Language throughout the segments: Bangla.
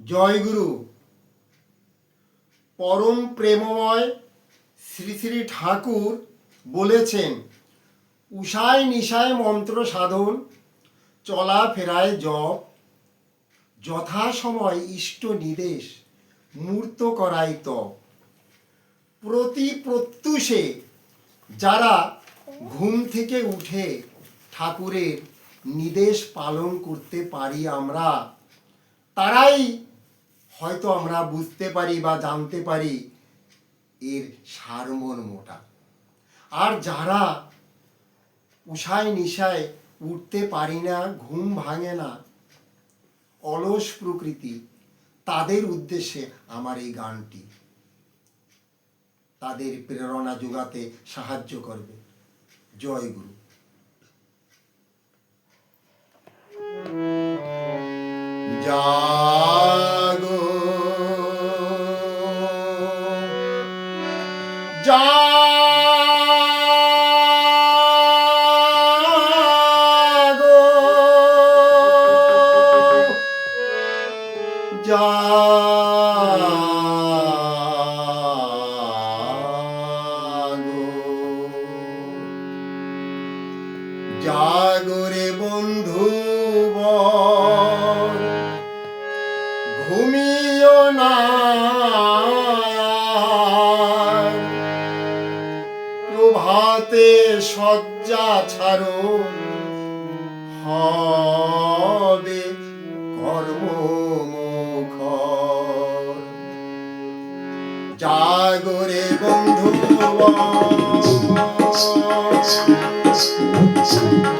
জয়গুরু পরম প্রেমময় শ্রী শ্রী ঠাকুর বলেছেন, উষায় নিশায় মন্ত্র সাধন, চলা ফেরায় জপ যথাসময় ইষ্ট নিদেশ মূর্ত করাই তপ। প্রতি প্রত্যুষে যারা ঘুম থেকে উঠে ঠাকুরের নির্দেশ পালন করতে পারি আমরা, তারাই হয়তো আমরা বুঝতে পারি বা জানতে পারি এর সারমর্মটা আর যারা উষায় নিশায় উঠতে পারি না, ঘুম ভাঙে না, অলস প্রকৃতি, তাদের উদ্দেশ্যে আমার এই গানটি তাদের প্রেরণা যোগাতে সাহায্য করবে। জয় গুরু। জাগো জাগরে বন্ধু ঘুমিও না। প্রভাতে শয্যা ছাড়ো। হবে জাগরে বন্ধু জাগরে বন্ধু বল।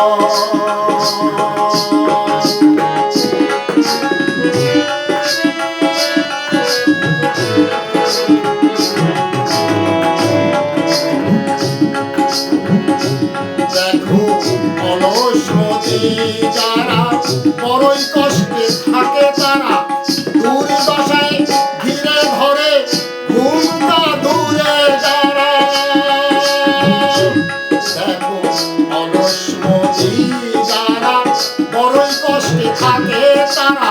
বল তারা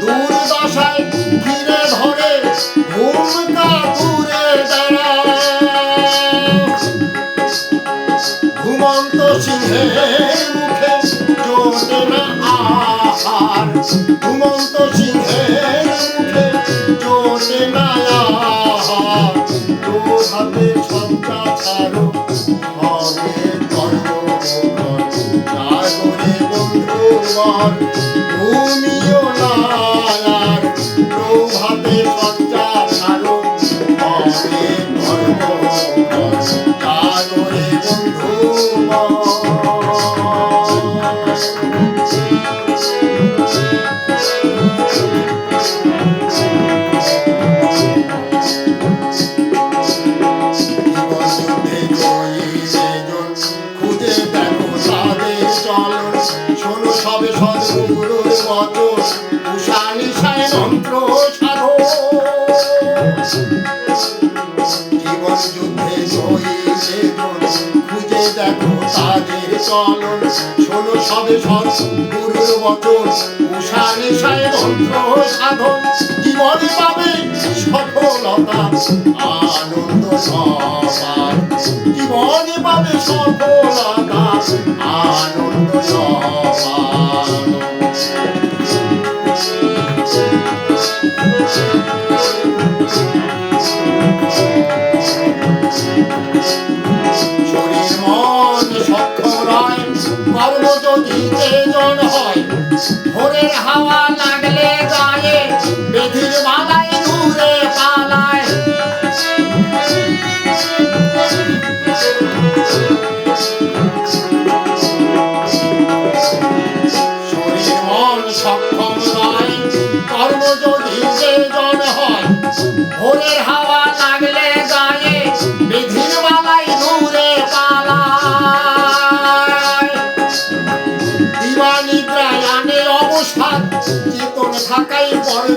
দুর্দশায় ধীরে ধরে ঘুমটা দূরে যারা ঘুমন্ত সিংহের মুখে জোটে না আহার। ঘুমন্ত সিংহের মুখে জোটে না আহার। প্রভাতে সঞ্চা ছাড়ো হবে কর্মমুখর জাগরে বন্ধুগণ সবে সদ্গুরুর বচন উষা নিশায় মন্ত্র সাধো জীবন যুদ্ধে সেজন খুঁজে দেখো তাদের চলন। শোনো সবে সদ্গুরুর বচন উষা নিশায় মন্ত্র সাধন। জীবনে পাবে সফলতা, আনন্দ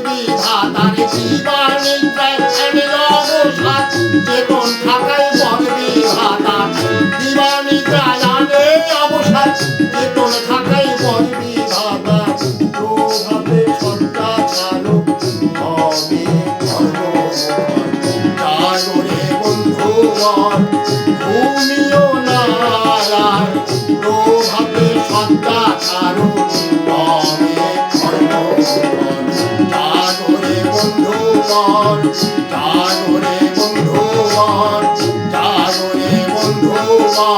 বিধাতার জীবানিদ্রায় ধ্যানে অবসাদ চেতন থাকাই পর বিধাতার আনে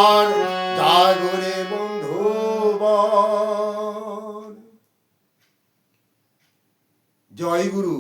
বন্ধুগণ জাগরে বন্ধুগণ জয় গুরু।